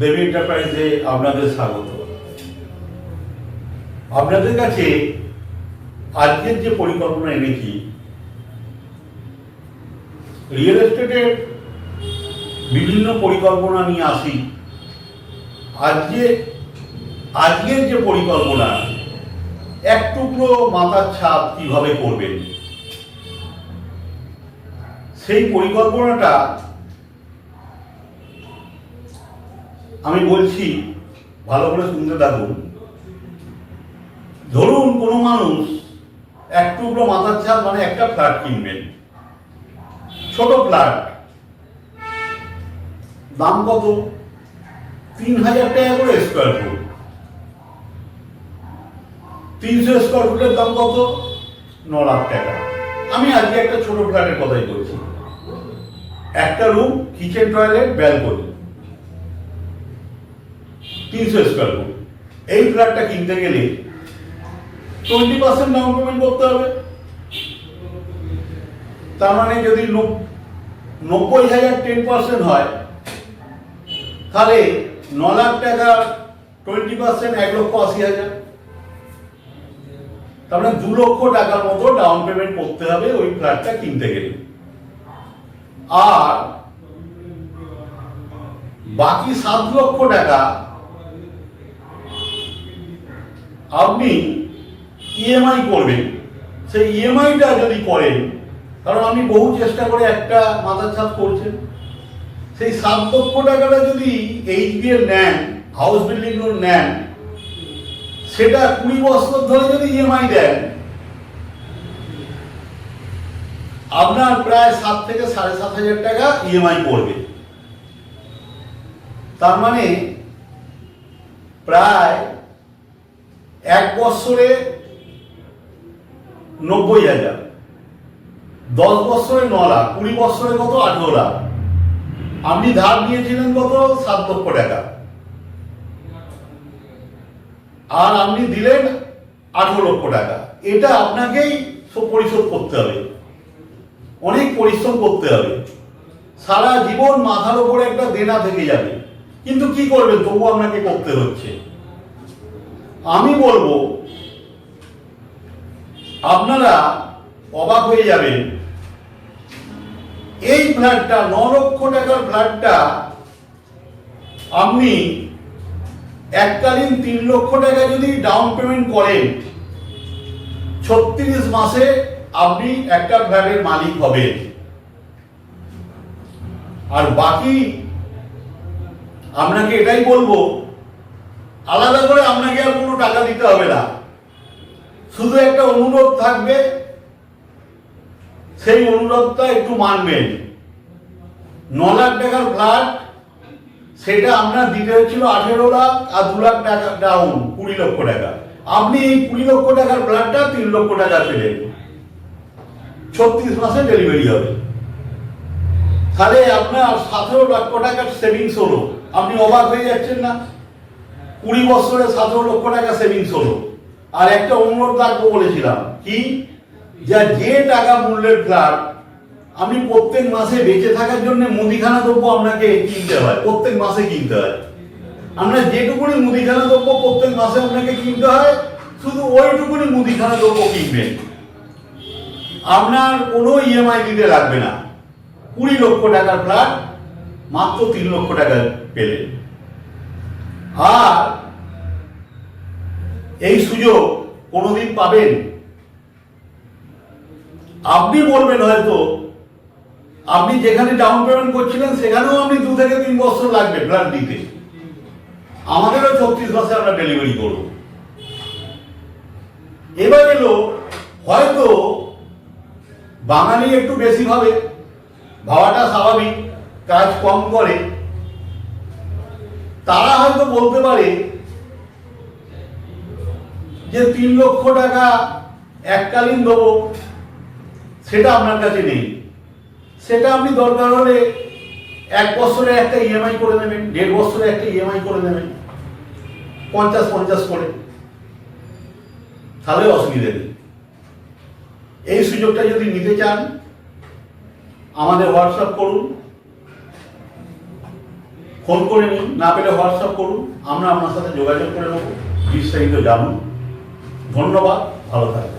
দেবী এন্টারপ্রাইজে আপনাদের স্বাগত। আপনাদের কাছে আজকের যে পরিকল্পনা এনেছি রিয়েল এস্টেটের বিভিন্ন পরিকল্পনা নিয়ে আসি। আজকে, আজকের যে পরিকল্পনা, এক টুকরো মাথার ছাপ কীভাবে করবেন? সেই পরিকল্পনাটা আমি বলছি, ভালো করে শুনতে থাকুন। ধরুন কোনো মানুষ এক টুকরো মাথার ছাপ মানে একটা ফ্ল্যাট কিনবেন। ছোট ফ্ল্যাট। দাম কত? তিন হাজার টাকা করে স্কোয়ার ফুট তিনশো স্কোয়ার ফুটের দাম কত? ন লাখ টাকা। আমি আজকে একটা ছোট ফ্ল্যাটের কথাই বলছি। একটা রুম কিচেন টয়লেট ব্যালকনি তিনশো স্কোয়ার ফুট এই ফ্ল্যাটটা কিনতে গেলে টোয়েন্টি পার্সেন্ট ডাউন পেমেন্ট করতে হবে। তার মানে যদি নব্বই হাজার টেন পার্সেন্ট হয়, তাহলে ন লাখ টাকা টোয়েন্টি পার্সেন্ট এক লক্ষ আশি হাজার। তার মানে দু লক্ষ টাকার মতো ডাউন পেমেন্ট করতে হবে ওই ফ্ল্যাটটা কিনতে গেলে। আর বাকি সাত লক্ষ টাকা আপনি ইএমআই করবেন। সেই ইএমআইটা যদি করেন, কারণ আপনি বহু চেষ্টা করে একটা মাথার ছাপ করছেন। সেই সাত লক্ষ টাকাটা যদি এইচবিএল নেন হাউস বিল্ডিং লোন নেন, সেটা কুড়ি বছর ধরে যদি ইএমআই দেন, আপনার প্রায় সাত থেকে সাড়ে সাত হাজার টাকা ইএমআই পড়বে। তার মানে প্রায় এক বছরে নব্বই হাজার, দশ বছরে ন লাখ, কুড়ি বছরে কত? আঠেরো লাখ। আপনি ধার নিয়েছিলেন কত? সাত লক্ষ টাকা। আর আপনি দিলেন আঠেরো লক্ষ টাকা। এটা আপনাকেই পরিশোধ করতে হবে। অনেক পরিশ্রম করতে হবে। সারা জীবন মাথার উপরে একটা দেনা থেকে যাবে। কিন্তু কি করবেন? তবু আপনাকে করতে হচ্ছে। আমি বলব, আপনারা অবাক হয়ে যাবেন। এই ফ্ল্যাটটা ন লক্ষ টাকার ফ্ল্যাটটা আপনি এককালীন তিন লক্ষ টাকা যদি ডাউন পেমেন্ট করেন, ছত্রিশ মাসে আপনি একটা ফ্ল্যাটের মালিক হবেন। আর বাকি, আপনাকে এটাই বলব আলাদা করে আপনাকে আর কোনো টাকা দিতে হবে না। শুধু একটা অনুরোধ থাকবে, সেই অনুরোধটা একটু মানবেন। ন লাখ টাকার ফ্ল্যাট, সেটা আপনার দিতে হচ্ছিল আঠেরো লাখ আর দু লাখ টাকা ডাউন কুড়ি লক্ষ টাকা। আপনি এই কুড়ি লক্ষ টাকার ফ্ল্যাটটা তিন লক্ষ টাকা পেলেন। ছত্রিশ মাসে ডেলিভারি হবে। তাহলে আপনার সতেরো লক্ষ টাকার সেভিংস হলো। আপনি অবাক হয়ে যাচ্ছেন না? কুড়ি বছরে সতেরো লক্ষ টাকা সেভিংস হলো। আর একটা অনুরোধ রাখব বলেছিলাম, কি? যা যে টাকা মূল্যের ফ্ল্যাট আপনি প্রত্যেক মাসে বেঁচে থাকার জন্য মুদিখানা দ্রব্য আপনাকে কিনতে হয়, প্রত্যেক মাসে কিনতে হয়। আমরা যেটুকুনি মুদিখানা দ্রব্য প্রত্যেক মাসে আপনাকে কিনতে হয়, শুধু ওইটুকুনি মুদিখানা দ্রব্য কিনবেন। আপনার কোনো ইএমআই দিতে লাগবে না। কুড়ি লক্ষ টাকার ফ্ল্যাট মাত্র তিন লক্ষ টাকা পেলেন। আর এই সুযোগ কোনোদিন পাবেন। আপনি বলবেন হয়তো, আপনি যেখানে ডাউন পেমেন্ট করছিলেন, সেখানেও আপনি দু থেকে তিন বছর লাগবে ফ্ল্যাট দিতে। আমাদেরও ছত্রিশ মাসে আমরা ডেলিভারি করব। এবার এলো, হয়তো বাঙালি একটু বেশি ভাবে, ভাবাটা স্বাভাবিক, কাজ কম করে। তারা হয়তো বলতে পারে যে তিন লক্ষ টাকা এককালীন দেবো, সেটা আপনার কাছে নেই। সেটা আপনি দরকার হলে এক বছরে একটা ইএমআই করে নেবেন, দেড় বছরে একটা ইএমআই করে নেবেন, পঞ্চাশ পঞ্চাশ করে। তাহলে অসুবিধে নেই। এই সুযোগটা যদি নিতে চান, আমাদের হোয়াটসঅ্যাপ করুন। ফোন করে নিন, না পেলে হোয়াটসঅ্যাপ করুন, আমরা আপনার সাথে যোগাযোগ করে নেব, বিস্তারিত জানুন। ধন্যবাদ, ভালো থাকবেন।